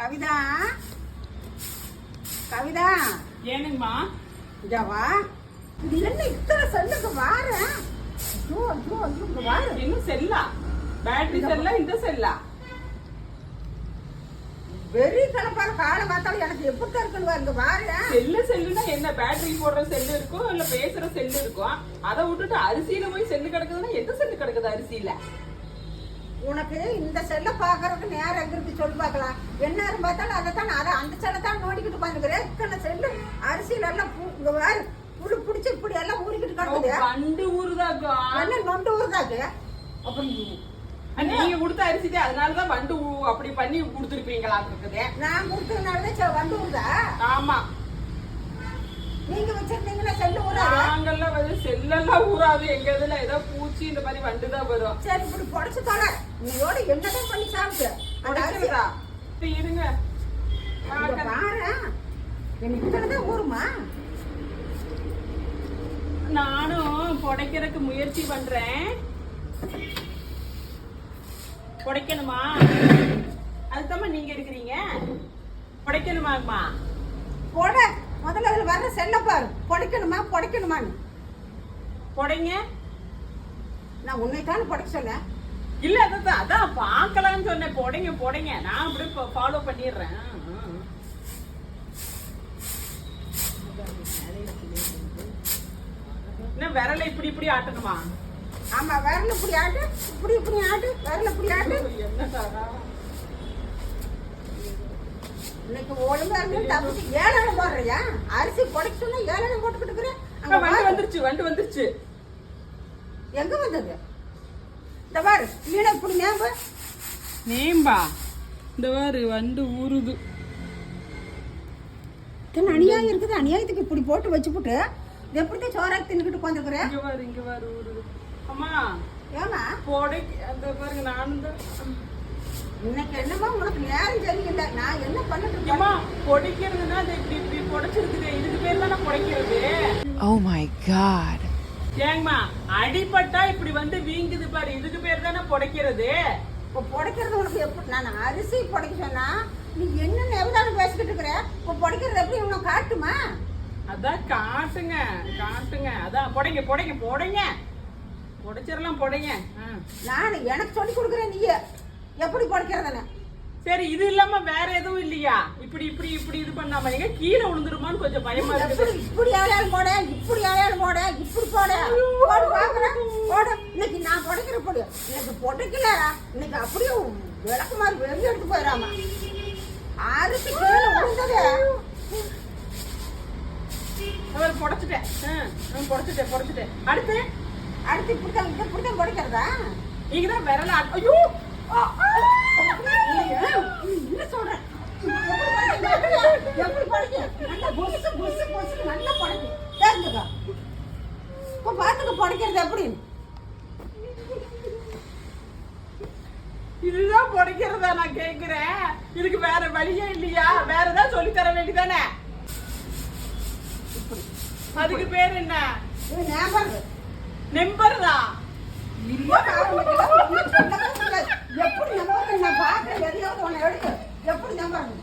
கவிதா? கவிதா? ஏனுங்கம்மா இங்க வா. இது என்ன இத்தனை செல்லுக்கு வாரு ஐயோ ஐயோ ஐயோ இங்க வாரு. இன்னும் செல்லா? பேட்டரி செல்லா இந்த செல்லா? வெறி கலப்பான காலம் பார்த்தாலும் எனக்கு எப்படி இருக்குன்னு இங்க வாரு. செல்லு செல்லுனா என்ன? பேட்டரி போடுற செல்லு இருக்கும் இல்ல பேசுற செல்லு இருக்கும் அதை விட்டுட்டு அரிசியில போய் செல்லு கிடக்குதுன்னா எந்த செல்லு கிடக்குது அரிசியில? உனக்கு இந்த செல்லை பாக்குறதுக்கு நேரம் எங்க இருக்கு சொல்லி பார்க்கலாம். என்ன பார்த்தாலும் அதை தான் அதை அந்த செல்லை தான் நோண்டிக்கிட்டு உட்காந்துக்கிறேன் இத்தனை செல்லு அரிசியில எல்லாம் இங்க புழு பிடிச்சி இப்படி எல்லாம் ஊறிக்கிட்டு கிடக்குது. பண்டு ஊருதாக்கா என்ன நொண்டு ஊறுதாக்கு? அப்புறம் நீங்க கொடுத்த அரிசி அதனாலதான் வண்டு அப்படி பண்ணி கொடுத்துருப்பீங்களா இருக்குது. நான் கொடுத்ததுனாலதான் வண்டு ஊறுதா? ஆமா. நீங்க வச்சிருந்தீங்கன்னா செல்லு ஊறாது? நாங்கெல்லாம் வந்து செல்லெல்லாம் ஊறாது. எங்க இதுல ஏதோ பூச்சி இந்த மாதிரி வண்டு தான் வரும். சரி இப்படி புடச்சு தொலை நீயோட என்னதான் பண்ணி சாப்பிட்டு. அந்த அரிசி இருங்க. பாரு. எனக்கு ஊறுமா நானும் புடைக்கிறதுக்கு முயற்சி பண்றேன். புடைக்கணுமா? அதுதாம்மா நீங்க இருக்கிறீங்க புடைக்கணுமாங்கம்மா போட. முதல்ல அதுல வர்ற செல்ல பாரு. புடைக்கணுமா புடைக்கணுமான்னு. புடைங்க. நான் உன்னைத்தானே புடைக்க சொன்னேன் இல்ல அதான் அதான் பார்க்கலாம்னு சொன்னேன். புடைங்க புடைங்க. நான் அப்படியே ஃபாலோ பண்ணிடுறேன். என்ன விரலை இப்படி இப்படி ஆட்டணுமா? ஆமா விரல இப்படி ஆட்டு இப்படி இப்படி ஆட்டு விரல இப்படி ஆட்டு. இன்னைக்கு ஒழுங்கா இருந்து தப்பிச்சு ஏழாயிரம் போடுறியா? அரிசி புடைக்க சொன்னா ஏழாயிரம் போட்டுக்கிட்டு இருக்கிறேன் அங்க வண்டு. வந்துருச்சு வண்டு வந்துருச்சு. எங்க வந்தது? இந்த பாரு மீனை இப்படி மேம்பு. நேம்பா இந்த வாரு வண்டு ஊறுது. இத்தனை அநியாயம் இருக்குது அநியாயத்துக்கு இப்படி போட்டு வச்சுப்புட்டு இது எப்படிதான் சோறாக்கி தின்னுக்கிட்டு உட்காந்துருக்குறேன் இங்க வாரு இங்க வாரு ஊறுது. அம்மா ஏமா புடைக்கு அந்த பாருங்க நானும் தான் இன்னைக்கு என்னமா உனக்கு நேரம் சரியில்லை. நான் என்ன பண்ணிட்டு அம்மா பொடிக்கிறதுனா இப்படி இப்படி புடைச்சிருக்குது. இதுக்கு பேர் தானே புடைக்கிறது. Oh my god. ஏங்கம்மா அடிபட்டா இப்படி வந்து வீங்குது பாரு. இதுக்கு பேர் தானே புடைக்கிறது? இப்போ புடைக்கிறது உனக்கு எப்படி நான் அரிசி புடைக்க சொன்னா நீ என்ன எவ்வளோ பேசிக்கிட்டு இருக்கிற? இப்போ புடைக்கிறது எப்படி உனக்கு காட்டுமா? அதான் காட்டுங்க காட்டுங்க அதான் புடைங்க புடைங்க புடைங்க. புடைச்சிடலாம் புடைங்க. நான் எனக்கு சொல்லி கொடுக்குறேன் நீ எப்படி புடைக்கிறதுன்னு? சரி இது இல்லாம வேற எதுவும் இல்லையா? இப்படி இப்படி இப்படி இது பண்ணாம எங்க கீழே விழுந்துருமான்னு கொஞ்சம் பயமா இருக்குது. இப்படி ஆளையாள் போட இப்படி ஆளையாள் போட இப்படி போட போடு பாக்குறேன் போட இன்னைக்கு நான் புடைக்கிற பொடி இன்னைக்கு புடைக்கல இன்னைக்கு அப்படியே விளக்கு மாதிரி வெளியே எடுத்து போயிடாம அரிசி கீழே விழுந்தது அவர் புடைச்சிட்டேன் புடைச்சிட்டேன் புடைச்சிட்டேன் அடுத்து அடுத்து இதை இப்படித்தான் புடைக்கிறதா நீங்க தான் விரல ஐயோ. என்ன சொல்றேன் எப்படி படிக்க நல்லா இப்போ பார்த்துக்க படிக்கிறது எப்படி? இதுதான் புடைக்கிறதா நான் கேக்குறேன். இதுக்கு வேற வழியே இல்லையா? வேற ஏதாவது சொல்லி தர வேண்டியதானே? அதுக்கு பேர் என்ன? சொல்லவே முடியாது. எப்படி நம்புறது நான் பார்க்கறேன் எதையாவது எடுத்து எப்படி நம்புறது